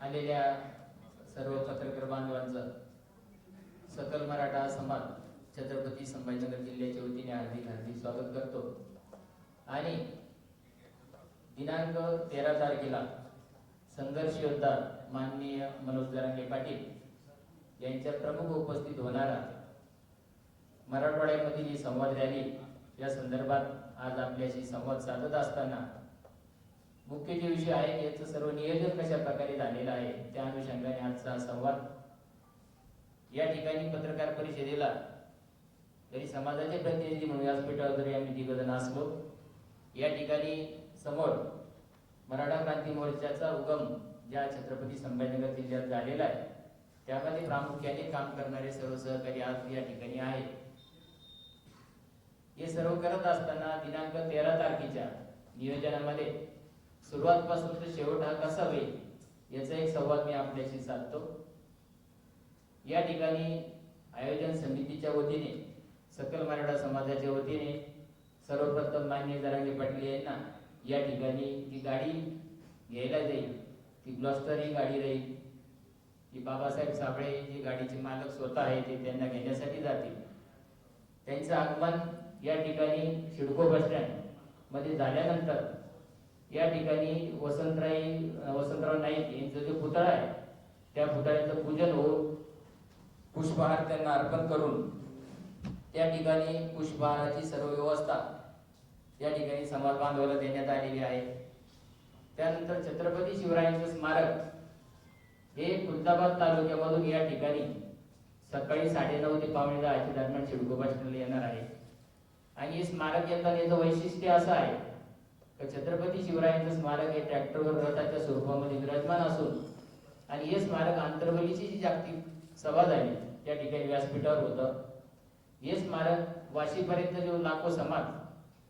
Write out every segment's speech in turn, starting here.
आलेल्या सर्व पत्रकार बांधवांचा सकल मराठा समाज छत्रपती संभाजीनगर जिल्ह्याच्या वतीने हार्दिक हार्दिक स्वागत करतो. आणि दिनांक तेरा तारखेला संघर्ष योद्धा माननीय मनोज जरांगे पाटील यांच्या प्रमुख उपस्थित होणारा मराठवाड्यामध्ये जी संवाद रॅली या संदर्भात आज आपल्याशी संवाद साधत असताना मुख्य जे विषय आहे याचं सर्व नियोजन कशा प्रकारे झालेलं आहे त्या अनुषंगाने आजचा संवाद या ठिकाणी पत्रकार परिषदेला तरी समाजाचे प्रतिनिधी म्हणून व्यासपीठावर जरी आम्ही तिघजण असलो. या ठिकाणी समोर मराठा क्रांती मोर्चाचा उगम ज्या छत्रपती संभाजीनगर जिल्ह्यात झालेला आहे त्यामध्ये प्रामुख्याने काम करणारे सर्व सहकारी आज या ठिकाणी आहेत. हे सर्व करत असताना दिनांक तेरा तारखेच्या नियोजनामध्ये सुरुवातपासून ते तर शेवट हा कसा होईल याचा एक संवाद मी आपल्याशी साधतो. या ठिकाणी आयोजन समितीच्या वतीने सकल मराठा समाजाच्या वतीने सर्वप्रथम मान्य जरांगे पाटील यांना या ठिकाणी ती गाडी घ्यायला जाईल ती ग्लॉस्टर ही गाडी राहील. ती बाबासाहेब साबळे जे गाडीचे मालक स्वतः आहे ते त्यांना घेण्यासाठी जातील. त्यांचं आगमन या ठिकाणी शिडको बस स्टँडमध्ये झाल्यानंतर या ठिकाणी वसंतराई वसंतराव नाईक यांचं जे पुतळा आहे त्या पुतळ्याचं पूजन होऊन पुष्पहार त्यांना अर्पण करून त्या ठिकाणी पुष्पहाराची सर्व व्यवस्था या ठिकाणी समाज बांधवाला देण्यात आलेली आहे. त्यानंतर छत्रपती शिवरायांचं स्मारक हे खुलताबाद तालुक्यामधून या ठिकाणी सकाळी साडेनऊ ते पावणे दहाच्या दरम्यान शिडको येणार आहे. आणि हे स्मारक येताना याचं वैशिष्ट्य असं आहे तर छत्रपती शिवरायांचं स्मारक हे ट्रॅक्टरवर रथाच्या स्वरूपामध्ये विराजमान असून आणि हे स्मारक आंतरवलीची जी जागतिक सभा झाली त्या ठिकाणी व्यासपीठावर होतं. हे स्मारक वाशीपर्यंत जो लाखो समाज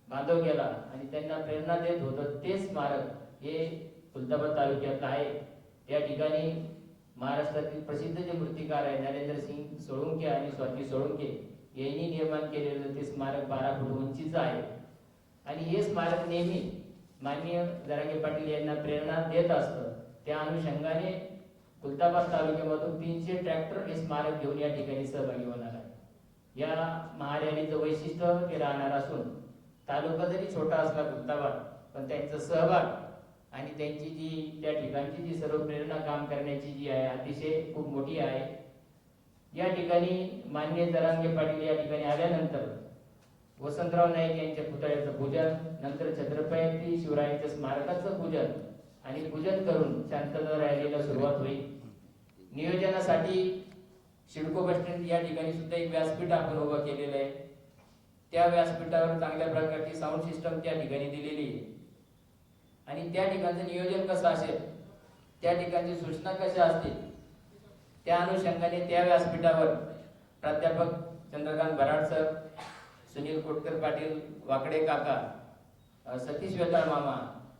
बांधव गेला आणि त्यांना प्रेरणा देत होतं ते स्मारक हे खुलताबाद तालुक्यातलं आहे. त्या ठिकाणी महाराष्ट्रातील प्रसिद्ध जे मूर्तिकार आहे नरेंद्र सिंग सोळुंके आणि स्वाती सोळुंके यांनी निर्माण केलेलं ते स्मारक बारा फूट उंचीचं आहे. आणि हे स्मारक नेहमी माननीय जरांगे पाटील यांना प्रेरणा देत असतं त्या अनुषंगाने खुलताबाद तालुक्यामधून तीनशे ट्रॅक्टर हे स्मारक घेऊन या ठिकाणी सहभागी होणार आहे या महारॅलीचं वैशिष्ट्य ते राहणार असून तालुका जरी छोटा असला खुलताबाद पण त्यांचा सहभाग आणि त्यांची जी त्या ठिकाणची जी सर्व प्रेरणा काम करण्याची जी आहे अतिशय खूप मोठी आहे. या ठिकाणी मान्य जरांगे पाटील या ठिकाणी आल्यानंतर वसंतराव नाईक यांच्या पुतळ्याचं पूजन नंतर छत्रपती शिवरायांच्या स्मारकाचं पूजन आणि पूजन करून शांतता रॅलीला सुरुवात होईल. नियोजनासाठी शिडको बस स्टँड या ठिकाणी सुद्धा एक व्यासपीठ आपण उभं केलेलं आहे. त्या व्यासपीठावर चांगल्या प्रकारची साऊंड सिस्टम त्या ठिकाणी दिलेली आहे. आणि त्या ठिकाणचं नियोजन कसं असेल त्या ठिकाणची सूचना कशा असतील त्या अनुषंगाने त्या व्यासपीठावर प्राध्यापक चंद्रकांत बराड सर सुनील कोटकर पाटील वाकडे काका सतीश वेताळ मामा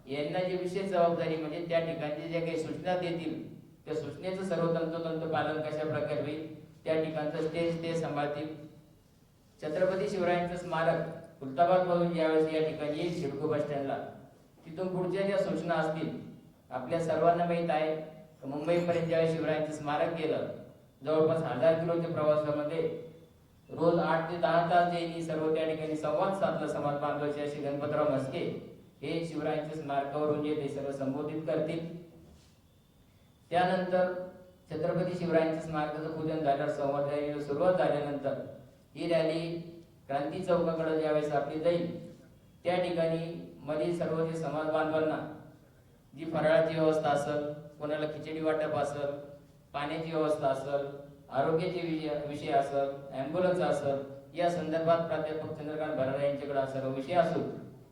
यांना जी विशेष जबाबदारी म्हणजे त्या ठिकाणची ज्या काही सूचना देतील त्या सूचनेचं सर्व तंतोतंत पालन कशा प्रकारे होईल त्या ठिकाणचं स्टेज ते सांभाळतील. छत्रपती शिवरायांचं स्मारक खुलताबाद मधून ज्यावेळेस या ठिकाणी येईल शिडको बस स्टँडला तिथून पुढच्या ज्या सूचना असतील आपल्या सर्वांना माहीत आहे मुंबईपर्यंत ज्यावेळेस शिवरायांचं स्मारक गेलं जवळपास हजार किलोच्या प्रवासामध्ये रोज आठ ते दहा तास यांनी सर्व त्या ठिकाणी संवाद साधला समाज बांधवाचे असे गणपतराव म्हस्के हे शिवरायांच्या स्मारकावरून जे ते सर्व संबोधित करतील. त्यानंतर छत्रपती शिवरायांच्या स्मारकाचं पूजन झाल्यावर संवाद रॅलीला सुरुवात झाल्यानंतर ही रॅली क्रांती चौकाकडे ज्यावेळेस आपली जाईल त्या ठिकाणी मध्ये सर्व जे समाज बांधवांना जी फराळाची व्यवस्था असेल कोणाला खिचडी वाटप असेल पाण्याची व्यवस्था असेल आरोग्याचे विषय विषय असेल ॲम्ब्युलन्स असेल या संदर्भात प्राध्यापक चंद्रकांत भराडे यांच्याकडे सर्व विषय असून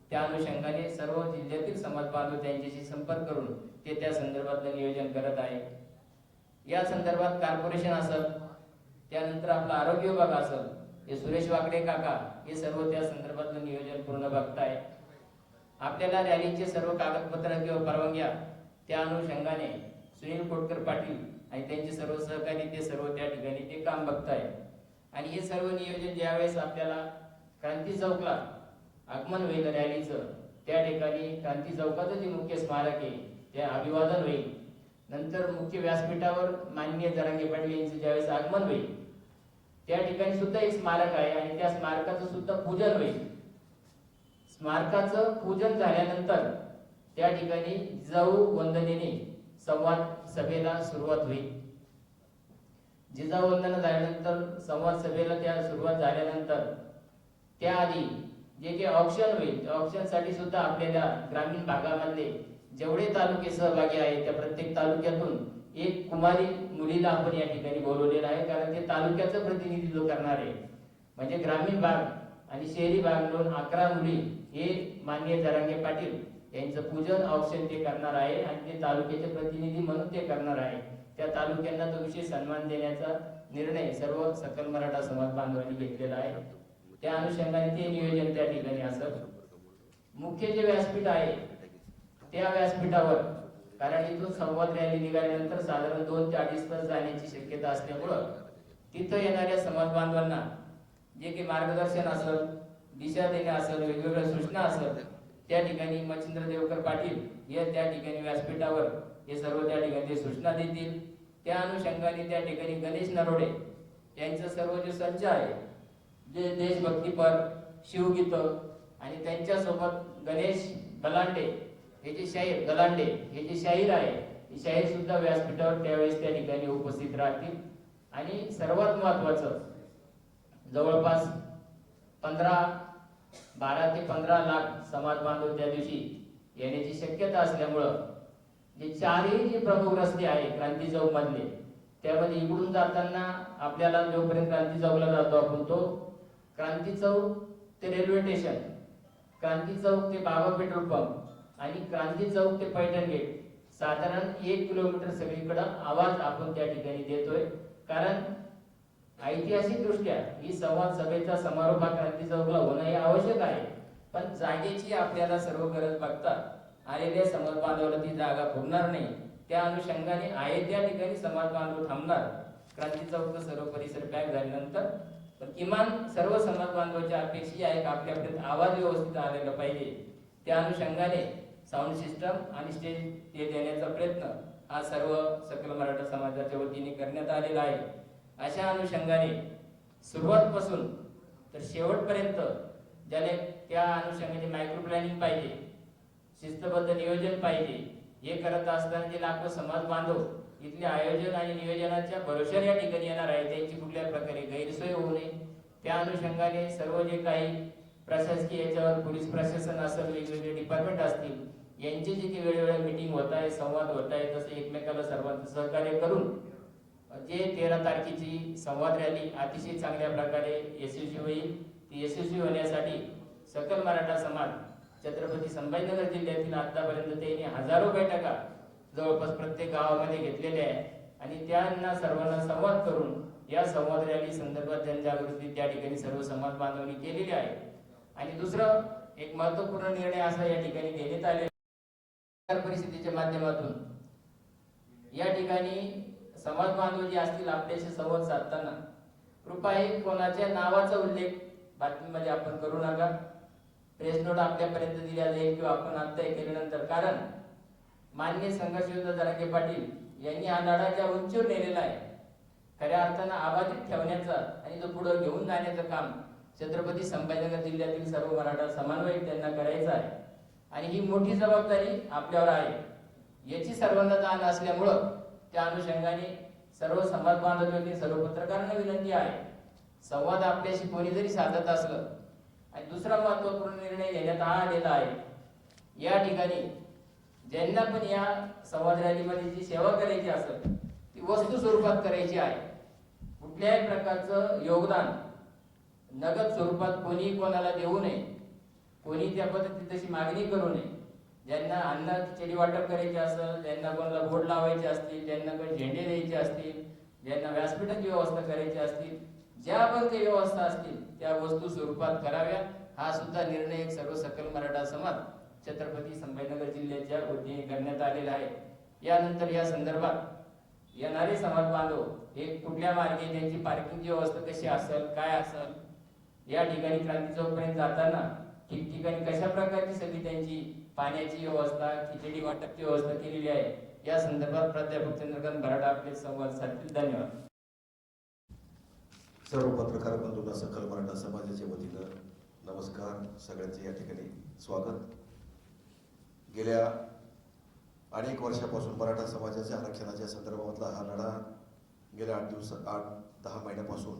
त्या अनुषंगाने सर्व जिल्ह्यातील समाज बांधव त्यांच्याशी संपर्क करून ते त्या संदर्भातलं नियोजन करत आहे. या संदर्भात कॉर्पोरेशन असेल त्यानंतर आपला आरोग्य विभाग असेल हे सुरेश वाकडे काका हे सर्व त्या संदर्भातलं नियोजन पूर्ण बघताय. आपल्याला रॅलीचे सर्व कागदपत्र किंवा परवानग्या त्या अनुषंगाने सुनील कोटकर पाटील आणि त्यांचे सर्व सहकारी ते सर्व त्या ठिकाणी ते काम बघताय. आणि हे सर्व नियोजन ज्यावेळेस आपल्याला क्रांती चौकला आगमन होईल रॅलीचं त्या ठिकाणी क्रांती चौकाचं जे मुख्य स्मारक आहे ते अभिवादन होईल. नंतर मुख्य व्यासपीठावर माननीय जरांगे पाटील यांचं ज्यावेळेस आगमन होईल त्या ठिकाणी सुद्धा एक स्मारक आहे आणि त्या स्मारकाचं सुद्धा पूजन होईल. स्मारकाचं पूजन झाल्यानंतर त्या ठिकाणी जाऊ वंदनेने संवाद सभेला सुरुवात होईल. जिजावंदना झाल्यानंतर संवाद सभेला त्या सुरुवात झाल्यानंतर त्याआधी जे काही ऑप्शन होईल त्या सुद्धा आपल्याला ग्रामीण भागामधले जेवढे तालुके सहभागी आहेत त्या प्रत्येक तालुक्यातून एक कुमारी मुलीला आपण या ठिकाणी बोलवलेलं आहे. कारण ते तालुक्याचं प्रतिनिधित्व करणार आहे म्हणजे ग्रामीण भाग आणि शहरी भाग मिळून अकरा मुली हे माननीय जरांगे पाटील यांचं पूजन औक्षण ते करणार आहे आणि ते तालुक्याचे प्रतिनिधी म्हणून ते करणार आहे. त्या तालुक्यांना तो विशेष सन्मान देण्याचा निर्णय सर्व सकल मराठा समाज बांधवांनी घेतलेला आहे. त्या अनुषंगाने ते नियोजन त्या ठिकाणी असत मुख्य जे व्यासपीठ आहे त्या व्यासपीठावर कारण इथून संवाद रॅली निघाल्यानंतर साधारण दोन ते अडीच तास जाण्याची शक्यता असल्यामुळं तिथं येणाऱ्या समाज बांधवांना जे काही मार्गदर्शन असेल दिशा देणे असेल वेगवेगळ्या सूचना असेल त्या ठिकाणी मच्छिंद्र देवकर पाटील हे त्या ठिकाणी व्यासपीठावर हे सर्व त्या ठिकाणी सूचना देतील. त्या अनुषंगाने त्या ठिकाणी गणेश नरोडे यांचं सर्व जे संच आहे जे देशभक्तीपर शिवगीत आणि त्यांच्यासोबत गणेश गलांडे हे जे शाहीर गलांडे हे जे शाहीर आहे हे शाहीर सुद्धा व्यासपीठावर त्यावेळेस त्या ठिकाणी उपस्थित राहतील. आणि सर्वात महत्वाचं जवळपास पंधरा बारा ते पंधरा लाख समाज बांधव त्या दिवशी येण्याची शक्यता असल्यामुळं जे चारही जे प्रमुख रस्ते आहे क्रांती चौक मधले त्यामध्ये इकडून जाताना आपल्याला जोपर्यंत क्रांती चौकला जातो आपण तो क्रांती चौक ते रेल्वे स्टेशन क्रांती चौक ते बाबा पेट्रोल पंप आणि क्रांती चौक ते पैठण गेट साधारण एक किलोमीटर सगळीकडं आवाज आपण त्या ठिकाणी देतोय. कारण ऐतिहासिक दृष्ट्या ही संवाद सभेचा समारोप हा क्रांती चौकला होणं हे आवश्यक आहे. पण जागेची आपल्याला सर्व गरज बघता आलेल्या समाज बांधवाला ती जागा पुरणार नाही. त्या अनुषंगाने आहे त्या ठिकाणी समाज बांधव थांबणार. क्रांती चौक सर्व परिसर पॅक झाल्यानंतर पण किमान सर्व समाज बांधवाच्या अपेक्षा आहे का आपल्यापर्यंत आवाज व्यवस्थित आलेला पाहिजे. त्या अनुषंगाने साऊंड सिस्टम आणि स्टेज ते देण्याचा प्रयत्न हा सर्व सकल मराठा समाजाच्या वतीने करण्यात आलेला आहे. अशा अनुषंगाने सुरुवातपासून तर शेवटपर्यंत ज्याने त्या अनुषंगाने मायक्रो प्लॅनिंग पाहिजे शिस्तबद्ध नियोजन पाहिजे हे करत असताना जे लाखो समाज बांधव इथले आयोजन आणि नियोजनाच्या भरोश्याने या ठिकाणी येणार आहे त्यांची कुठल्या प्रकारे गैरसोय होऊ नये. त्या अनुषंगाने सर्व जे काही प्रशासकीय याच्यावर पोलीस प्रशासन असेल वेगवेगळे डिपार्टमेंट असतील यांची जे काही वेळोवेळी मिटिंग होत आहे संवाद होत आहे तसं एकमेकाला सर्वांचं सहकार्य करून जे तेरा तारखेची संवाद रॅली अतिशय चांगल्या प्रकारे यशस्वी होईल. ती यशस्वी होण्यासाठी सकल मराठा समाज छत्रपती संभाजीनगर जिल्ह्यातील आतापर्यंत त्यांनी हजारो बैठका जवळपास प्रत्येक गावामध्ये घेतलेल्या आहे आणि त्यांना सर्वांना संवाद करून या संवाद रॅली संदर्भात जनजागृती त्या ठिकाणी सर्व समाज बांधवणी केलेली आहे. आणि दुसरं एक महत्त्वपूर्ण निर्णय असा या ठिकाणी घेण्यात आलेला परिस्थितीच्या माध्यमातून. या ठिकाणी समाज बांधव जे असतील आपल्याशी संवाद साधताना कृपा हे कोणाच्या नावाचा उल्लेख बातमीमध्ये आपण करू नका. प्रेस नोट आपल्यापर्यंत दिल्या जाईल किंवा आपण आत्ता हे केल्यानंतर. कारण मान्य संघर्ष योद्धा जरांगे पाटील यांनी हा लढा ज्या उंचीवर नेलेला आहे खऱ्या अर्थानं आबाधित ठेवण्याचा आणि तो पुढे घेऊन जाण्याचं काम छत्रपती संभाजीनगर जिल्ह्यातील सर्व मराठा समन्वयक त्यांना करायचं आहे. आणि ही मोठी जबाबदारी आपल्यावर आहे. याची सर्वांना जाण असल्यामुळं त्या अनुषंगाने सर्व समाज बांधवांनी सर्व पत्रकारांना विनंती आहे. संवाद आपल्याशी कोणी जरी साधत असलं आणि दुसरा महत्त्वपूर्ण निर्णय घेण्यात हा आलेला आहे. या ठिकाणी ज्यांना पण या संवाद रॅलीमध्ये जी सेवा करायची असेल ती वस्तू स्वरूपात करायची आहे. कुठल्याही प्रकारचं योगदान नगद स्वरूपात कोणी कोणाला देऊ नये कोणी त्या पद्धतीत तशी मागणी करू नये. ज्यांना अन्न खिचडी वाटप करायचे असेल ज्यांना कोणाला बोर्ड लावायचे असतील ज्यांना काही झेंडे द्यायचे असतील ज्यांना व्यासपीठाची व्यवस्था करायची असतील ज्या पण काही व्यवस्था असतील त्या वस्तू स्वरूपात कराव्या हा सुद्धा निर्णय एक सर्व सकल मराठा समाज छत्रपती संभाजीनगर जिल्ह्याच्या वतीने करण्यात आलेला आहे. यानंतर या संदर्भात येणारे समाज बांधव हे कुठल्या मार्गे त्यांची पार्किंगची व्यवस्था कशी असेल काय असेल या ठिकाणी क्रांती चौकपर्यंत जाताना ठिकठिकाणी कशा प्रकारची सगळी त्यांची पाण्याची व्यवस्था खिचडी वाटपची व्यवस्था केलेली आहे. या संदर्भात प्राध्यापक चंद्रकांत भराडा आपले संवाद साधतील. धन्यवाद. सर्व पत्रकार बंधूंना सकल मराठा समाजाच्या वतीनं नमस्कार. सगळ्यांचे या ठिकाणी स्वागत. गेल्या अनेक वर्षापासून मराठा समाजाच्या आरक्षणाच्या संदर्भातला हा लढा गेल्या आठ दिवस आठ दहा महिन्यापासून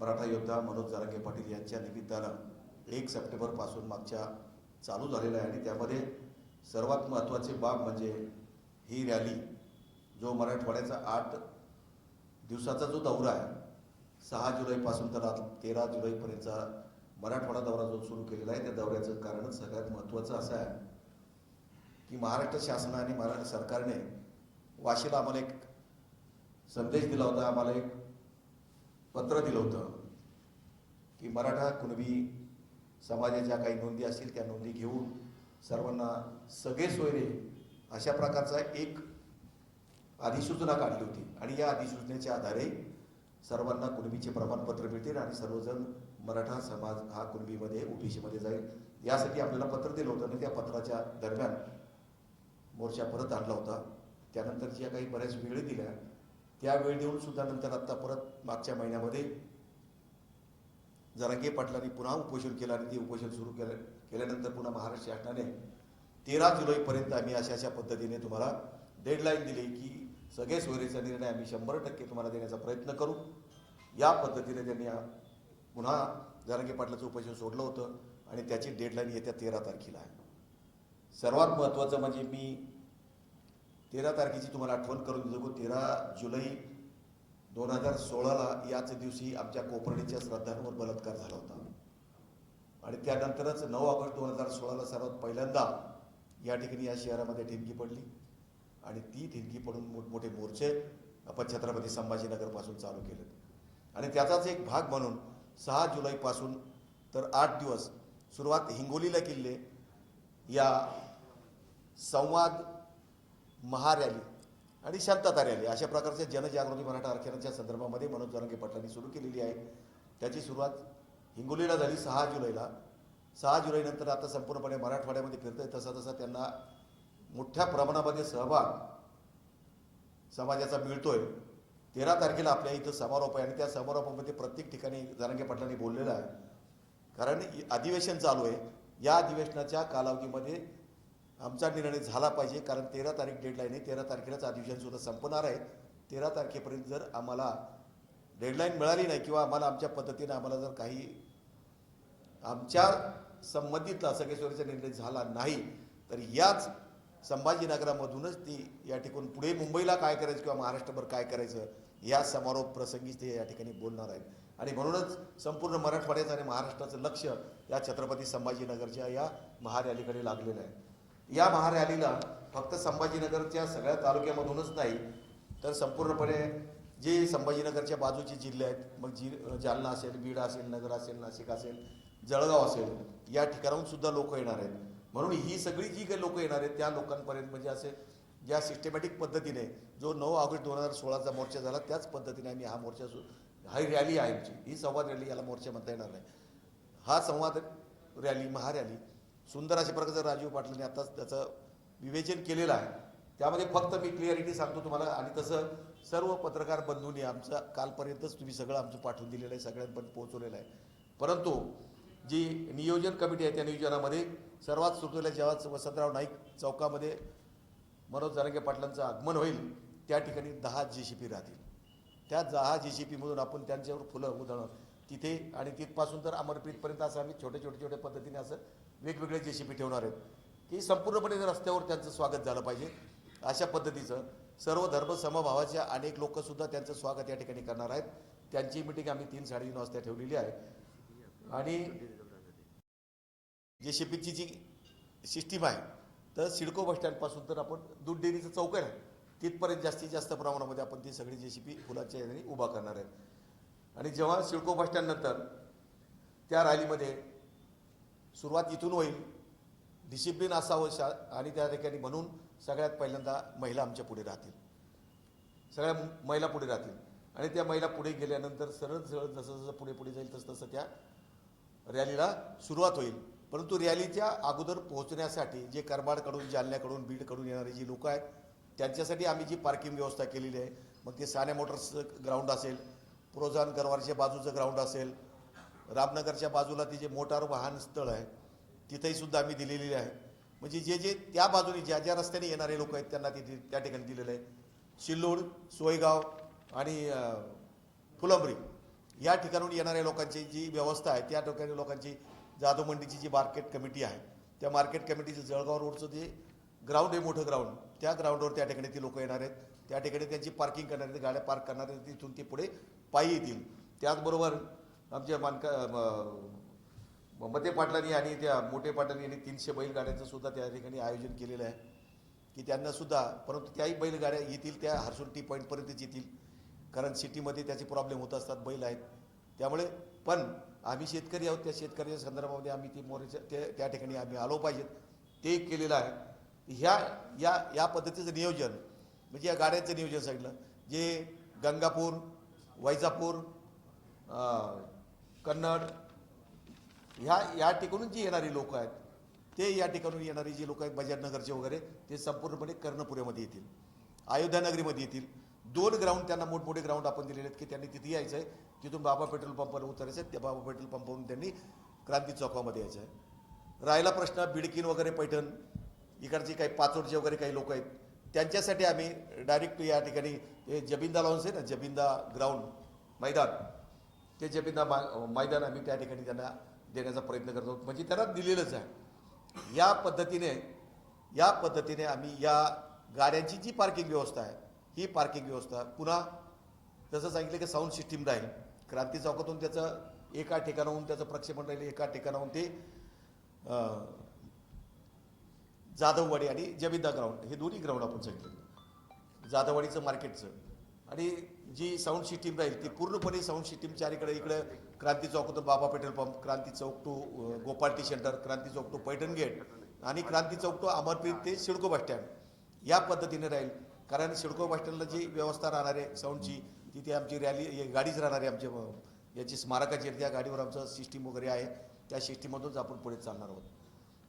मराठा योद्धा मनोज जारंगे पाटील यांच्या निमित्तानं एक सप्टेंबरपासून मागच्या चालू झालेला आहे आणि त्यामध्ये सर्वात महत्त्वाची बाब म्हणजे ही रॅली जो मराठवाड्याचा आठ दिवसाचा जो दौरा आहे सहा जुलैपासून तर तेरा जुलैपर्यंतचा मराठवाडा दौरा जो सुरू केलेला आहे त्या दौऱ्याचं कारणच सगळ्यात महत्त्वाचं असं आहे की महाराष्ट्र शासनाने महाराष्ट्र सरकारने वाशीला आम्हाला एक संदेश दिला होता आम्हाला एक पत्र दिलं होतं की मराठा कुणबी समाजाच्या काही नोंदी असतील त्या नोंदी घेऊन सर्वांना सगळे सोयरे अशा प्रकारचा एक अधिसूचना काढली होती. आणि या अधिसूचनेच्या आधारे सर्वांना कुणबीचे प्रमाणपत्र मिळतील आणि सर्वजण मराठा समाज हा कुणबीमध्ये ओबीसीमध्ये जाईल. यासाठी आपल्याला पत्र दिलं होतं आणि त्या पत्राच्या दरम्यान मोर्चा परत आणला होता. त्यानंतर ज्या काही बऱ्याच वेळ दिल्या. त्या वेळ देऊन सुद्धा नंतर आत्ता परत मागच्या महिन्यामध्ये जरांगे पाटलांनी पुन्हा उपोषण केलं आणि ते उपोषण सुरू केलं केल्यानंतर पुन्हा महाराष्ट्र शासनाने तेरा जुलैपर्यंत आम्ही अशा अशा पद्धतीने तुम्हाला डेडलाईन दिली की सगळे सोयरीचा निर्णय आम्ही शंभर टक्के तुम्हाला देण्याचा प्रयत्न करू. या पद्धतीने त्यांनी पुन्हा जरांगे पाटलाचं उपोषण सोडलं होतं आणि त्याची डेडलाईन येत्या तेरा तारखेला आहे. सर्वात महत्त्वाचं म्हणजे मी तेरा तारखेची तुम्हाला आठवण करून देतो तेरा जुलै दोन हजार सोळाला याच दिवशी आमच्या कोपर्डीच्या श्रद्धांवर बलात्कार झाला होता. आणि त्यानंतरच नऊ ऑगस्ट दोन हजार सोळाला सर्वात पहिल्यांदा या ठिकाणी या शहरामध्ये ठिणगी पडली. आणि ती ठिणगी पडून मोठमोठे मोर्चे आपण छत्रपती संभाजीनगरपासून चालू केलेत. आणि त्याचाच एक भाग म्हणून सहा जुलैपासून तर आठ दिवस सुरुवात हिंगोलीला किल्ले या संवाद महारॅली आणि शांतता रॅली. अशा प्रकारच्या जनजागृती मराठा आरक्षणाच्या संदर्भामध्ये मनोज जरांगे पाटलांनी सुरू केलेली आहे. त्याची सुरुवात हिंगोलीला झाली सहा जुलैला. सहा जुलैनंतर आता संपूर्णपणे मराठवाड्यामध्ये फिरतंय. तसा तसा त्यांना मोठ्या प्रमाणामध्ये सहभाग समाजाचा मिळतोय. तेरा तारखेला आपल्या इथं समारोप आहे आणि त्या समारोपामध्ये प्रत्येक ठिकाणी जरांगे पाटलांनी बोललेलं आहे. कारण अधिवेशन चालू आहे. या अधिवेशनाच्या कालावधीमध्ये आमचा निर्णय झाला पाहिजे कारण तेरा तारीख डेडलाईन आहे. तेरा तारखेलाच अधिवेशनसुद्धा संपणार आहे. तेरा तारखेपर्यंत जर आम्हाला डेडलाईन मिळाली नाही किंवा आम्हाला आमच्या पद्धतीने आम्हाला जर काही आमच्या संबंधितला सगळेश्वरीचा निर्णय झाला नाही तर याच संभाजीनगरामधूनच ती या ठिकाणी पुढे मुंबईला काय करायचं किंवा महाराष्ट्रभर काय करायचं या समारोप प्रसंगी ते या ठिकाणी बोलणार आहेत. आणि म्हणूनच संपूर्ण मराठवाड्याचं आणि महाराष्ट्राचं लक्ष या छत्रपती संभाजीनगरच्या या महारॅलीकडे लागलेलं आहे. या महारॅलीला फक्त संभाजीनगरच्या सगळ्या तालुक्यामधूनच नाही तर संपूर्णपणे जे संभाजीनगरच्या बाजूचे जिल्हे आहेत मग जी जालना असेल बीड असेल नगर असेल नाशिक असेल जळगाव असेल या ठिकाणाहून सुद्धा लोक येणार आहेत. म्हणून ही सगळी जी काही लोक येणार आहेत त्या लोकांपर्यंत म्हणजे असे ज्या सिस्टमॅटिक पद्धतीने जो नऊ ऑगस्ट दोन हजार सोळाचा मोर्चा झाला त्याच पद्धतीने आम्ही हा मोर्चा सु ही रॅली आहे आमची. ही संवाद रॅली याला मोर्चा म्हणता येणार नाही. हा संवाद रॅली महारॅली सुंदर अशा प्रकारचं राजीव पाटलांनी आताच त्याचं विवेचन केलेलं आहे त्यामध्ये फक्त मी क्लिअरिटी सांगतो तुम्हाला. आणि तसं सर्व पत्रकार बंधूंनी आमचं कालपर्यंतच तुम्ही सगळं आमचं पाठवून दिलेलं आहे सगळ्यांपर्यंत पोहोचवलेलं आहे. परंतु जी नियोजन कमिटी आहे त्या नियोजनामध्ये सर्वात सुरुवातीला जेव्हा वसंतराव नाईक चौकामध्ये मनोज जारंगे पाटलांचं आगमन होईल त्या ठिकाणी दहा जी सी पी राहतील. त्या दहा जी सी पीमधून आपण त्यांच्यावर फुलं उधळणं तिथे आणि तिथपासून तर अमरप्रीतपर्यंत असं आम्ही छोटे छोटे छोट्या पद्धतीने असं वेगवेगळे जे सी पी ठेवणार आहेत. की संपूर्णपणे रस्त्यावर त्यांचं स्वागत झालं पाहिजे अशा पद्धतीचं सर्व धर्म समभावाच्या अनेक लोकसुद्धा त्यांचं स्वागत या ठिकाणी करणार आहेत. त्यांची मिटिंग आम्ही तीन साडेतीन वाजता ठेवलेली आहे. आणि जे शेपीची जी सिस्टीम आहे तर सिडको बसस्टँडपासून तर आपण दूध डेअरीचं चौक आहे तिथपर्यंत जास्तीत जास्त प्रमाणामध्ये आपण ती सगळी जे पी फुलाच्या याने उभा करणार आहेत. आणि जेव्हा सिडको बसस्टँडनंतर त्या रॅलीमध्ये सुरुवात इथून होईल. डिसिप्लिन असावं शा आणि त्या ठिकाणी म्हणून सगळ्यात पहिल्यांदा महिला आमच्या पुढे राहतील. सगळ्या महिला पुढे राहतील. आणि त्या महिला पुढे गेल्यानंतर सरळ सरळ जसं जसं पुढे पुढे जाईल तसं तसं त्या रॅलीला सुरुवात होईल. परंतु रॅलीच्या अगोदर पोहोचण्यासाठी जे करमाडकडून जालन्याकडून बीडकडून येणारे जी लोकं आहेत त्यांच्यासाठी आम्ही जी पार्किंग व्यवस्था केलेली आहे मग ते सान्या मोटर्सचं ग्राउंड असेल प्रोझान गरवारच्या बाजूचं ग्राउंड असेल रामनगरच्या बाजूला ते जे मोटार वाहन स्थळ आहे तिथेही सुद्धा आम्ही दिलेली आहे. म्हणजे जे जे त्या बाजूने ज्या ज्या रस्त्याने येणारे लोक आहेत त्यांना तिथे त्या ठिकाणी दिलेलं आहे. शिल्लोड सोयगाव आणि फुलंबरी या ठिकाणून येणाऱ्या लोकांची जी व्यवस्था आहे त्या ठिकाणी लोकांची जाधव मंडीची जी मार्केट कमिटी आहे त्या मार्केट कमिटीचं जळगाव रोडचं जे ग्राउंड आहे मोठं ग्राउंड त्या ग्राउंडवर त्या ठिकाणी ती लोक येणार आहेत. त्या ठिकाणी त्यांची पार्किंग करणार आहेत गाड्या पार्क करणार आहेत तिथून ते पुढे पायी येतील. त्याचबरोबर आमच्या मानका म- मते पाटलांनी आणि त्या मोठे पाटलांनी आणि तीनशे बैलगाड्यांचं सुद्धा त्या ठिकाणी आयोजन केलेलं आहे. की त्यांनासुद्धा परंतु त्याही बैलगाड्या येतील त्या हर्सूल टी पॉईंटपर्यंतच येतील. कारण सिटीमध्ये त्याचे प्रॉब्लेम होत असतात बैल आहेत. त्यामुळे पण आम्ही शेतकरी आहोत त्या शेतकऱ्याच्या संदर्भामध्ये आम्ही ती मोरेच्या त्या त्या ठिकाणी आम्ही आलो पाहिजेत. ते केलेलं आहे. ह्या या या पद्धतीचं नियोजन म्हणजे या गाड्यांचं नियोजन सांगितलं. जे गंगापूर वैजापूर कन्नड ह्या या ठिकाणून जी येणारी लोक आहेत ते या ठिकाणून येणारी जी लोक आहेत बजाजनगरचे वगैरे ते संपूर्णपणे कर्णपुऱ्यामध्ये येतील. अयोध्यानगरीमध्ये येतील. दोन ग्राउंड त्यांना मोठमोठे ग्राउंड आपण दिलेले आहेत की त्यांनी तिथे यायचं आहे तिथून बाबा पेट्रोल पंपावर उतरायचं आहे त्या बाबा पेट्रोल पंपावरून त्यांनी क्रांती चौकामध्ये यायचं आहे राहिला प्रश्न बिडकीन वगैरे पैठण इकडचे काही पाचोडचे वगैरे काही लोक आहेत. त्यांच्यासाठी आम्ही डायरेक्ट या ठिकाणी हे जबिंदा लॉन्स आहे ना जबिंदा ग्राउंड मैदान. ते जबिंदा मा मैदान आम्ही त्या ठिकाणी त्यांना देण्याचा प्रयत्न करतो. म्हणजे त्यांना दिलेलंच आहे. या पद्धतीने या पद्धतीने आम्ही या गाड्यांची जी पार्किंग व्यवस्था आहे ही पार्किंग व्यवस्था पुन्हा जसं सांगितलं की साऊंड सिस्टीम राहील. क्रांती चौकातून त्याचं एका ठिकाणाहून त्याचं प्रक्षेपण राहील एका ठिकाणाहून ते जाधववाडी आणि जबिंदा ग्राउंड हे दोन्ही ग्राउंड आपण सांगितलं. जाधववाडीचं मार्केटचं आणि जी साऊंड सिस्टीम राहील ती पूर्णपणे साऊंड सिस्टीम चारीकडे इकडे क्रांती चौकातून Baba petrol pump Kranti Chowk to गोपाळटी tea centre Kranti Chowk to Paithan gate आणि क्रांती चौक टू अमरप्रीत ते सिडको बस स्टँड या पद्धतीने राहील. कारण सिडको बस स्टँडला जी व्यवस्था राहणार आहे साऊंडची तिथे आमची रॅली गाडीच राहणार आहे आमच्या याची स्मारकाची त्या गाडीवर आमचं सिस्टीम वगैरे आहे. त्या सिस्टीममधूनच आपण पुढे चालणार आहोत.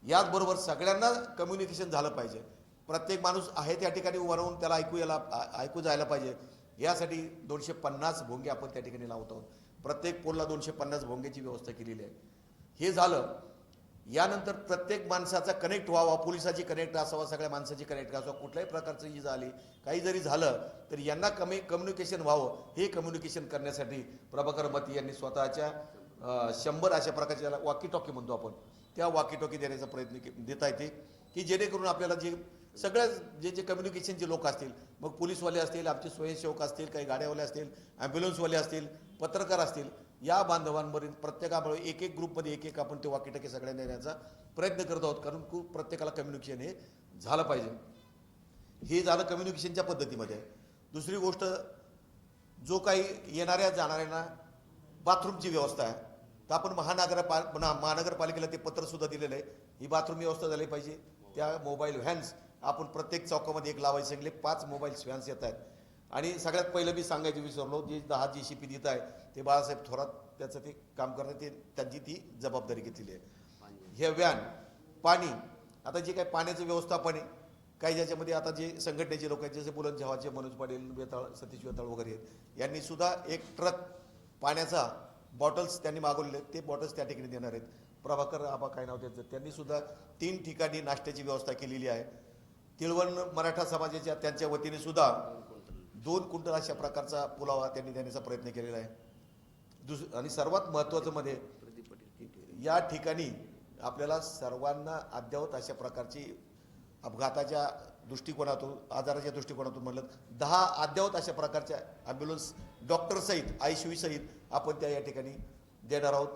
याचबरोबर सगळ्यांना कम्युनिकेशन झालं पाहिजे. प्रत्येक माणूस आहे त्या ठिकाणी उभा राहून त्याला ऐकू यायला ऐकू जायला पाहिजे. यासाठी दोनशे पन्नास भोंगे आपण त्या ठिकाणी लावत आहोत. प्रत्येक पोलला दोनशे पन्नास भोंग्याची व्यवस्था केलेली आहे. हे झालं यानंतर प्रत्येक माणसाचा कनेक्ट व्हावा पोलिसाची कनेक्ट असावा सगळ्या माणसाची कनेक्ट असावा कुठल्याही प्रकारचं जी झाली काही जरी झालं तर यांना कमी कम्युनिकेशन व्हावं हे कम्युनिकेशन करण्यासाठी प्रभाकर मती यांनी स्वतःच्या शंभर अशा प्रकारच्या वॉकी टॉकी म्हणतो आपण त्या वॉकी टॉकी देण्याचा प्रयत्न के- देता येते की जेणेकरून आपल्याला जे सगळ्या जे जे कम्युनिकेशनचे लोक असतील मग पोलीसवाले असतील आमचे स्वयंसेवक असतील काही गाड्यावाले असतील ॲम्ब्युलन्सवाले असतील पत्रकार असतील या बांधवांवरील प्रत्येकामुळे एक एक ग्रुपमध्ये एक एक आपण ते वाकीटके सगळ्यांना देण्याचा प्रयत्न करत आहोत कारण खूप प्रत्येकाला कम्युनिकेशन हे झालं पाहिजे. हे झालं कम्युनिकेशनच्या पद्धतीमध्ये. दुसरी गोष्ट जो काही येणाऱ्या जाणाऱ्यांना बाथरूमची व्यवस्था आहे तर आपण महानगरपा महा- महानगरपालिकेला ते पत्रसुद्धा दिलेलं आहे. ही बाथरूम व्यवस्था झाली पाहिजे. त्या मोबाईल व्हॅन्स आपण प्रत्येक चौकामध्ये एक लावायचे सगळे पाच मोबाईल व्हॅन्स येत आहेत. आणि सगळ्यात पहिलं मी सांगायचं विसरलो जे दहा जी सी पी देत आहे ते बाळासाहेब थोरात त्याचं ते काम करणं ते त्यांची ती जबाबदारी घेतलेली आहे. हे व्हॅन पाणी आता जे काय पाण्याचं व्यवस्थापन आहे काही ज्याच्यामध्ये आता जे संघटनेचे लोक आहेत जसे बुलंद जव्हाचे मनोज पाटील वेताळ सतीश वेताळ वगैरे आहेत यांनी सुद्धा एक ट्रक पाण्याचा बॉटल्स त्यांनी मागवलेले आहेत ते बॉटल्स त्या ठिकाणी देणार आहेत. प्रभाकर आबा काय नाव त्यांचं त्यांनी सुद्धा तीन ठिकाणी नाश्त्याची व्यवस्था केलेली आहे. तिळवण मराठा समाजाच्या त्यांच्या वतीने सुद्धा दोन क्विंटल अशा प्रकारचा पुलावा त्यांनी देण्याचा प्रयत्न केलेला आहे. दुस आणि सर्वात महत्त्वाचं मध्ये या ठिकाणी आपल्याला सर्वांना अद्ययावत अशा प्रकारची अपघाताच्या दृष्टिकोनातून आजाराच्या दृष्टिकोनातून म्हणलं दहा अद्ययावत अशा प्रकारच्या ॲम्ब्युलन्स डॉक्टर सहित आय आपण त्या या ठिकाणी देणार आहोत.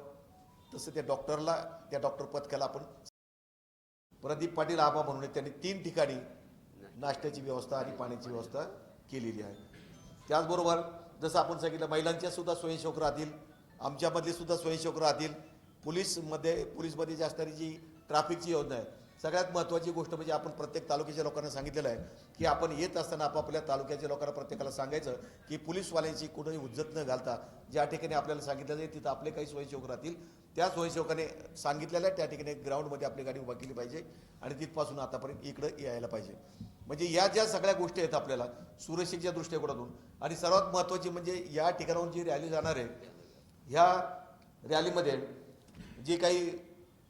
तसं त्या डॉक्टरला त्या डॉक्टर पथकाला आपण प्रदीप पाटील आबा म्हणून त्यांनी तीन ठिकाणी नाश्त्याची व्यवस्था आणि पाण्याची व्यवस्था केलेली आहे. त्याचबरोबर जसं आपण सांगितलं महिलांच्या सुद्धा स्वयंसेवक राहतील आमच्यामधले सुद्धा स्वयंसेवक राहतील. पोलीसमध्ये पोलीसमध्ये जी असणारी जी ट्रॅफिकची योजना आहे सगळ्यात महत्त्वाची गोष्ट म्हणजे आपण प्रत्येक तालुक्याच्या लोकांना सांगितलेलं आहे की आपण येत असताना आपापल्या तालुक्याच्या लोकांना प्रत्येकाला सांगायचं की पोलीसवाल्यांची कुठेही उज्जत न घालता ज्या ठिकाणी आपल्याला सांगितलं जाईल तिथं आपले काही स्वयंसेवक राहतील. त्या स्वयंसेवकाने सांगितलेल्या त्या ठिकाणी ग्राउंडमध्ये आपली गाडी उभा केली पाहिजे आणि तिथपासून आतापर्यंत इकडं यायला पाहिजे. म्हणजे या ज्या सगळ्या गोष्टी आहेत आपल्याला सुरक्षेच्या दृष्टिकोनातून आणि सर्वात महत्त्वाची म्हणजे या ठिकाणाहून जी रॅली जाणार आहे ह्या रॅलीमध्ये जे काही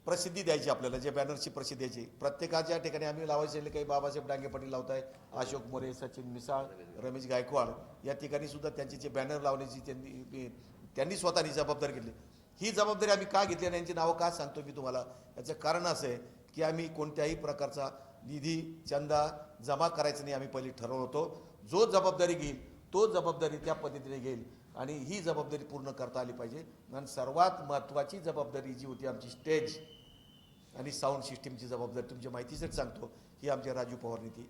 प्रसिद्धी द्यायची आपल्याला जे बॅनरची प्रसिद्धी द्यायची. प्रत्येकाच्या ठिकाणी आम्ही लावायचे काही बाबासाहेब डांगे पाटील लावत आहे अशोक मोरे सचिन मिसाळ रमेश गायकवाड या ठिकाणी सुद्धा त्यांचे जे बॅनर लावण्याची त्यांनी त्यांनी स्वतःनी जबाबदारी घेतली. ही जबाबदारी आम्ही का घेतली आणि यांची नावं का सांगतो मी तुम्हाला? याचं कारण असं आहे की आम्ही कोणत्याही प्रकारचा निधी चंदा जमा करायचं नाही आम्ही पहिली ठरवलं होतो. जो जबाबदारी घेईल तो जबाबदारी त्या पद्धतीने घेईल. आणि ही जबाबदारी पूर्ण करता आली पाहिजे. आणि सर्वात महत्त्वाची जबाबदारी जी होती आमची स्टेज आणि साऊंड सिस्टीमची जबाबदारी तुमच्या माहितीसाठी सांगतो ही आमच्या राजू पवारनी ती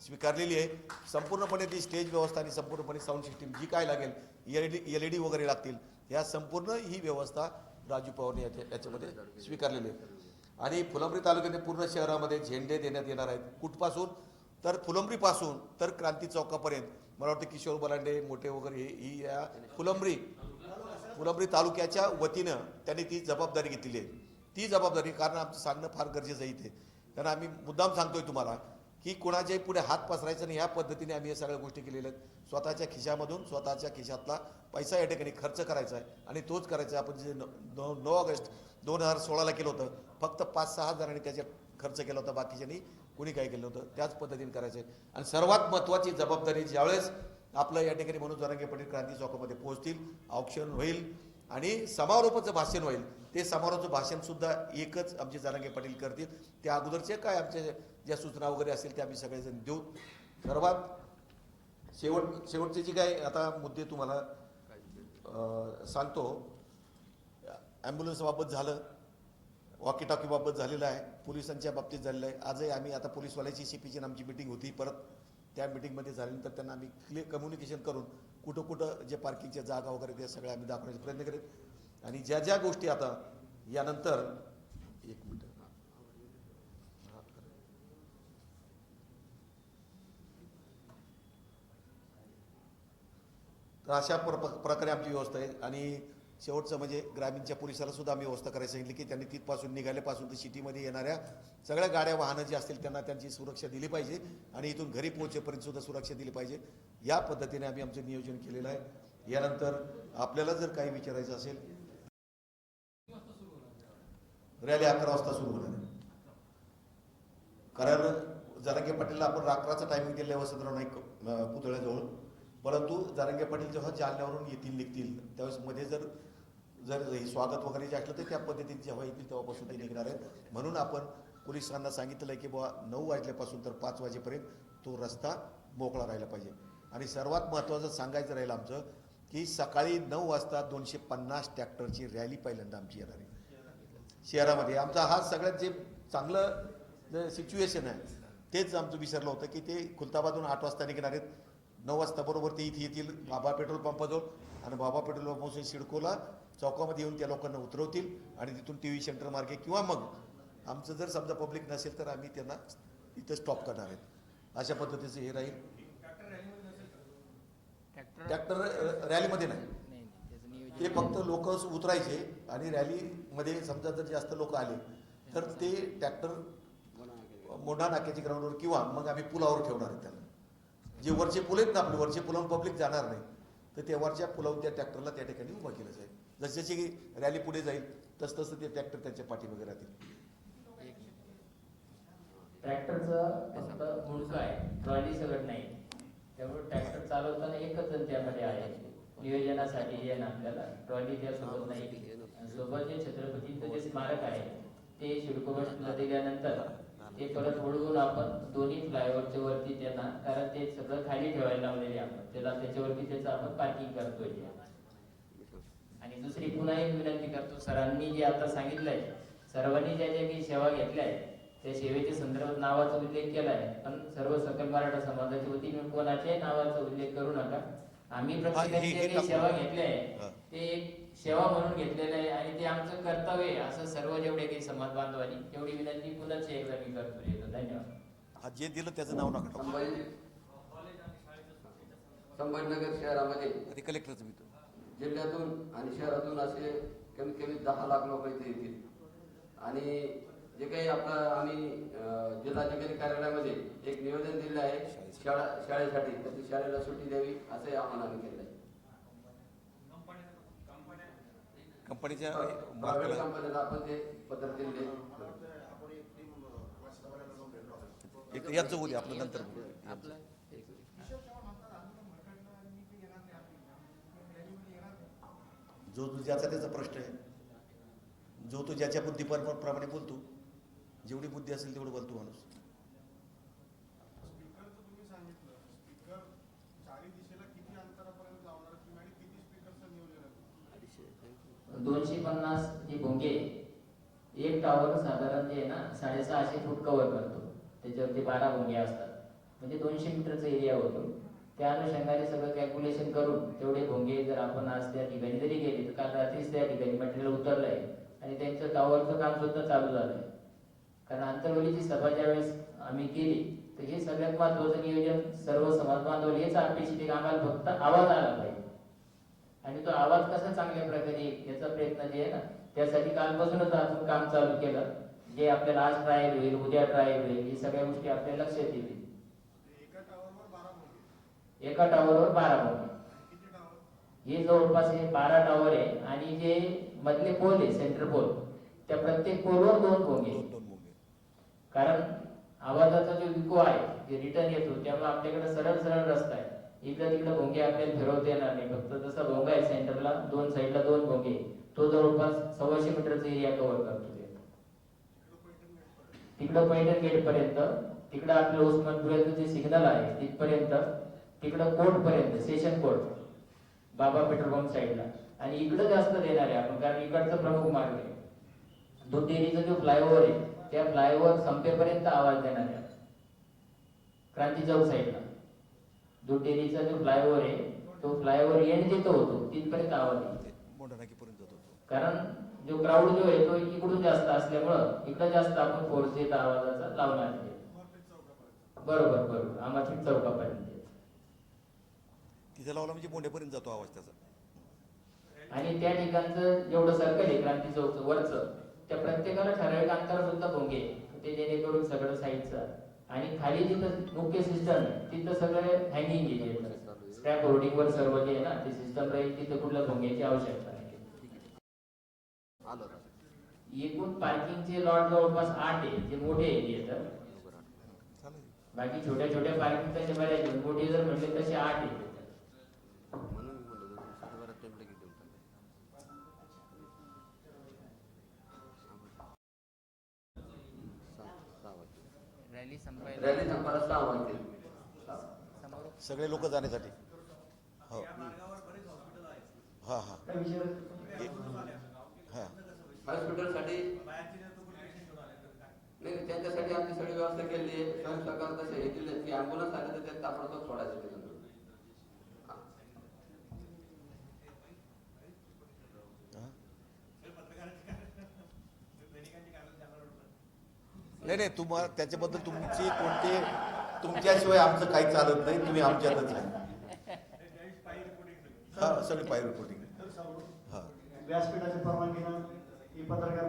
स्वीकारलेली आहे. संपूर्णपणे ती स्टेज व्यवस्था आणि संपूर्णपणे साऊंड सिस्टीम जी काय लागेल L D L E D वगैरे लागतील या संपूर्ण ही व्यवस्था राजू पवारने याच्या याच्यामध्ये स्वीकारलेली आहे. आणि फुलंब्री तालुक्याने पूर्ण शहरामध्ये झेंडे देण्यात येणार आहेत कुठपासून? तर फुलंब्रीपासून तर क्रांती चौकापर्यंत. मला वाटतं किशोर बलांडे मोठे वगैरे हे- ही या फुलंब्री फुलंब्री तालुक्याच्या वतीनं त्यांनी ती जबाबदारी घेतलेली आहे. ती जबाबदारी कारण आमचं सांगणं फार गरजेचं आहे इथे. कारण आम्ही मुद्दाम सांगतोय तुम्हाला की कुणाच्याही पुढे हात पसरायचा नाही. ह्या पद्धतीने आम्ही या सगळ्या गोष्टी केलेल्या आहेत. स्वतःच्या खिशामधून स्वतःच्या खिशातला पैसा या ठिकाणी खर्च करायचा आहे आणि तोच करायचा आहे. आपण जे नऊ नऊ ऑगस्ट दोन हजार सोळाला केलं होतं फक्त पाच सहा हजारांनी त्याच्यात खर्च केला होता. बाकीच्यांनी कुणी काय केलं होतं त्याच पद्धतीने करायचं. आहे आणि सर्वात महत्त्वाची जबाबदारी ज्यावेळेस आपलं या ठिकाणी म्हणून जरांगे पाटील क्रांती चौकामध्ये पोहोचतील औक्षण होईल आणि समारोपाचं भाषण होईल. ते समारोहाचं भाषणसुद्धा एकच आमचे जरांगे पाटील करतील. त्या अगोदरचे काय आमच्या ज्या सूचना वगैरे असतील त्या आम्ही सगळेजण देऊ. सर्वात शेवट शेवटचे जे काय आता मुद्दे तुम्हाला सांगतो. ॲम्ब्युलन्सबाबत झालं वॉकी टॉकीबाबत झालेलं आहे पोलिसांच्या बाबतीत झालेलं आहे. आजही आम्ही आता पोलीसवाल्याची सी पीची आमची मिटिंग होती परत त्या मिटिंगमध्ये झाल्यानंतर त्यांना आम्ही क्लिअर कम्युनिकेशन करून कुठं कुठं जे पार्किंगच्या जागा वगैरे ते सगळ्या आम्ही दाखवण्याचा प्रयत्न करेल आणि ज्या ज्या गोष्टी आता यानंतर एक मिनिट. तर अशा प्र प्रकारे आमची व्यवस्था आहे. आणि शेवटचं म्हणजे ग्रामीणच्या पोलिसाला सुद्धा आम्ही व्यवस्था करायला सांगितली की त्यांनी तिथपासून निघाल्यापासून ते सिटीमध्ये येणाऱ्या सगळ्या गाड्या वाहनं जी असतील त्यांना त्यांची सुरक्षा दिली पाहिजे आणि इथून घरी पोहोचेपर्यंत सुद्धा सुरक्षा दिली पाहिजे. या पद्धतीने आम्ही आमचं नियोजन केलेलं आहे. यानंतर आपल्याला जर काही विचारायचं असेल रॅली अकरा वाजता सुरू होणार आहे. कारण जरांगे पाटीलला आपण अकराचा टायमिंग दिलेला आहे वसंतराव नाईक पुतळ्याजवळ. परंतु जरांगे पाटील जेव्हा जालन्यावरून येतील निघतील त्यावेळेस मध्ये जर जर हे स्वागत वगैरे जे असलं तर त्या पद्धतीने जेव्हा येतील तेव्हापासून ते निघणार आहेत. म्हणून आपण पोलिसांना सांगितलं आहे की बुवा नऊ वाजल्यापासून तर पाच वाजेपर्यंत तो रस्ता मोकळा राहिला पाहिजे. आणि सर्वात महत्त्वाचं सांगायचं राहील आमचं की सकाळी नऊ वाजता दोनशे पन्नास ट्रॅक्टरची रॅली पहिल्यांदा आमची येणार आहे. शहरामध्ये. आमचा हा सगळ्यात जे चांगलं जे सिच्युएशन आहे तेच आमचं विसरलं होतं की ते खुलताबादून आठ वाजता निघणार आहेत. नऊ वाजता बरोबर ते इथे येतील बाबा पेट्रोल पंपाजवळ आणि बाबा पेट्रोल पंपापासून सिडकोला चौकामध्ये येऊन त्या लोकांना उतरवतील आणि तिथून टी व्ही सेंटर मार्गे किंवा मग आमचं जर समजा पब्लिक नसेल तर आम्ही त्यांना इथं स्टॉप करणार आहेत. अशा पद्धतीचं हे राहील. ट्रॅक्टर ट्रॅक्टर रॅलीमध्ये नाही. ते फक्त लोक उतरायचे आणि रॅलीमध्ये समजा जर जास्त लोक आले तर ते ट्रॅक्टर मोठा नाक्याच्या ग्राउंडवर किंवा मग आम्ही पुलावर ठेवणार आहे त्याला. जे वरचे पुल आहेत ना आपले वरचे पुलावून पब्लिक जाणार नाही. तर त्या वरच्या पुलावून त्या ट्रॅक्टरला त्या ठिकाणी उभा केलं जाईल. जसे जशी रॅली पुढे जाईल तस तसं ते ट्रॅक्टर त्यांच्या पाठीमागे राहतील. ट्रॅक्टरचं फक्त मुंडकं आहे. ट्रॉली सगळं नाही. त्यामुळे ट्रॅक्टर चालवताना एकच जण त्यामध्ये आहे. नियोजनासाठी आपल्याला. ट्रॉली त्यासोबत नाही. सोबत जे छत्रपतींचं जे स्मारक आहे ते शिडको बसला दिल्यानंतर ते परत वळवून आपण दोन्ही फ्लायओव्हरच्या वरती त्यांना कारण ते सगळं खाली ठेवायला लावलेले आपण त्याला त्याच्यावरती त्याचं आपण पार्किंग करतोय. आणि दुसरी पुन्हा एक विनंती करतो सरांनी जे आता सांगितलंय सर्वांनी ज्या ज्या काही सेवा घेतल्या आहेत त्या सेवेच्या संदर्भात नावाचा उल्लेख केलाय पण सर्व सकल मराठा समाजाच्या वतीने कोणाच्याही नावाचा उल्लेख करू नका आम्ही टाकू. सेवा घेतल्या. आहे ते एक सेवा म्हणून घेतलेलं आहे आणि ते आमचं कर्तव्य आहे. असं सर्व जेवढे काही समाज बांधवांनी तेवढी विनंती पुन्हा एकदा मी करतो. येतो. धन्यवाद. हा जे दिलं त्याचं नाव नका. संभाजी संभाजीनगर शहरामध्ये ते कलेक्टरचं मी जिल्ह्यातून आणि शहरातून असे कमीत कमी दहा लाख लोक इथे येतील. आणि जे काही आपलं आम्ही जिल्हाधिकारी कार्यालयामध्ये एक निवेदन दिलं आहे शाळा शाळेसाठी. तर ती शाळेला सुट्टी द्यावी असंही आव्हान आम्ही केलं आहे. कंपनीच्या एक याचं उद्या आपलं नंतर. जो तो ज्याचा त्याचा प्रश्न आहे. जो तो ज्याच्या बुद्धीप्रमाणे बोलतो जेवढी बुद्धी असेल तेवढं बोलतो माणूस स्पीकरचं तुम्ही सांगितलं स्पीकर चारी दिशेला किती अंतरापर्यंत लावणार तुम्ही आणि किती स्पीकरचं नियोजन आहे दोनशे पन्नास हे भोंगे एक टॉवर साधारण जे आहे ना साडेसहाशे फूट कव्हर करतो. त्याच्यावरती बारा भोंगे असतात. म्हणजे दोनशे मीटरचा एरिया होतो. त्या अनुषंगाने सगळं कॅल्क्युलेशन करून तेवढे भोंगे जर आपण आज त्या ठिकाणी जरी गेले तर काल रात्रीच त्या ठिकाणी मटेरियल उतरलंय. आणि त्यांचं टॉवरचं काम सुद्धा चालू झालंय. कारण आंतरवलीची सभा ज्यावेळेस आम्ही केली तर हे सगळ्यात महत्वाचं नियोजन सर्व समाज बांधव हेच अपेक्षित आहे आम्हाला फक्त आवाज आला पाहिजे. आणि तो आवाज कसा चांगल्या प्रकारे येईल याचा प्रयत्न जे आहे ना त्यासाठी कालपासूनच आपण काम चालू केलं. जे आपल्याला आज ट्रायल होईल उद्या ट्रायल होईल ही सगळ्या गोष्टी आपल्या लक्षात येतील. एका टावरवर बारा टावर हे जवळपास हे बारा टावर आहे आणि जे मधले पोल आहे सेंटर पोल त्या प्रत्येक पोलवर दोन मुंगे कारण आवाजाचा जो विको आहे जे रिटर्न येतो त्यामुळे आपल्याकडे सरळ सरळ रस्ता आहे. इकडं तिकडं भोंगे आपल्याला फिरवता येणार नाही. फक्त जसा भोंगा आहे सेंटरला दोन साईडला दोन भोंगे तो जवळपास सव्वाशे मीटरचा एरिया कव्हर करतो ते. तिकडं पैठण गेट पर्यंत तिकडं आपलं उस्मानपुराचं जे सिग्नल आहे तिथपर्यंत तिकडं कोर्ट पर्यंत session court Baba petrol pump साईडला आणि इकडं जास्त देणार आहे आपण कारण इकडचं प्रमुख मार्ग आहे. दुधेरीचा जो फ्लायओव्हर आहे त्या फ्लायओव्हर संपेपर्यंत आवाज देणार आहे. क्रांती चौक साईडला दुधेरीचा जो फ्लायओव्हर आहे तो फ्लायओव्हर एंड जिथं होतो तिथपर्यंत आवाज येईल ते मोठा नाकीपर्यंत जातो तो. कारण जो क्राऊड जो आहे तो इकडून जास्त असल्यामुळं इकडं जास्त आपण फोर्स देत आवाजाचा लावणार आहे बरोबर बरोबर. आम्हाला चौकापर्यंत तिथे लावला म्हणजे जातो आवाज त्याचा. आणि त्या ठिकाणचं जेवढं सर्कल आहे क्रांती चौकचं वरचं त्या प्रत्येकाला ठराविक अंतर सुद्धा भोंगे. ते जेणेकरून सगळं साईडचं आणि खाली जिथं मुख्य सिस्टम तिथं सगळे हँगिंग आहे स्क्रॅप होर्डिंग वर सर्व जे आहे ना ते सिस्टम राहील तिथं कुठल्या भोंग्याची आवश्यकता नाही. एकूण पार्किंगचे लॉट जवळपास आठ आहे जे मोठे एरिया तर. बाकी छोट्या छोट्या पार्किंग तसे बऱ्याच आहेत. मोठे जर म्हणले तसे आठ आहे रॅली संपायला सहा वाजतील. सगळे लोक जाण्यासाठी. हो. हा हा. हा. हॉस्पिटलसाठी? नाही त्यांच्यासाठी आमची सगळी व्यवस्था केली आहे. स्वयंसहकार तसे हे दिले की ॲम्ब्युलन्स आले तर त्यात ताबडतोब सोडायचं तिथून हा. हा. नाही नाही तुम्हाला त्याच्याबद्दल तुमची कोणते तुमच्याशिवाय आमचं काही चालत नाही तुम्ही आमच्यातच आहे हा सगळी पाय रिपोर्टिंग हा. व्यासपीठाच्या परवानगी ही पत्रकार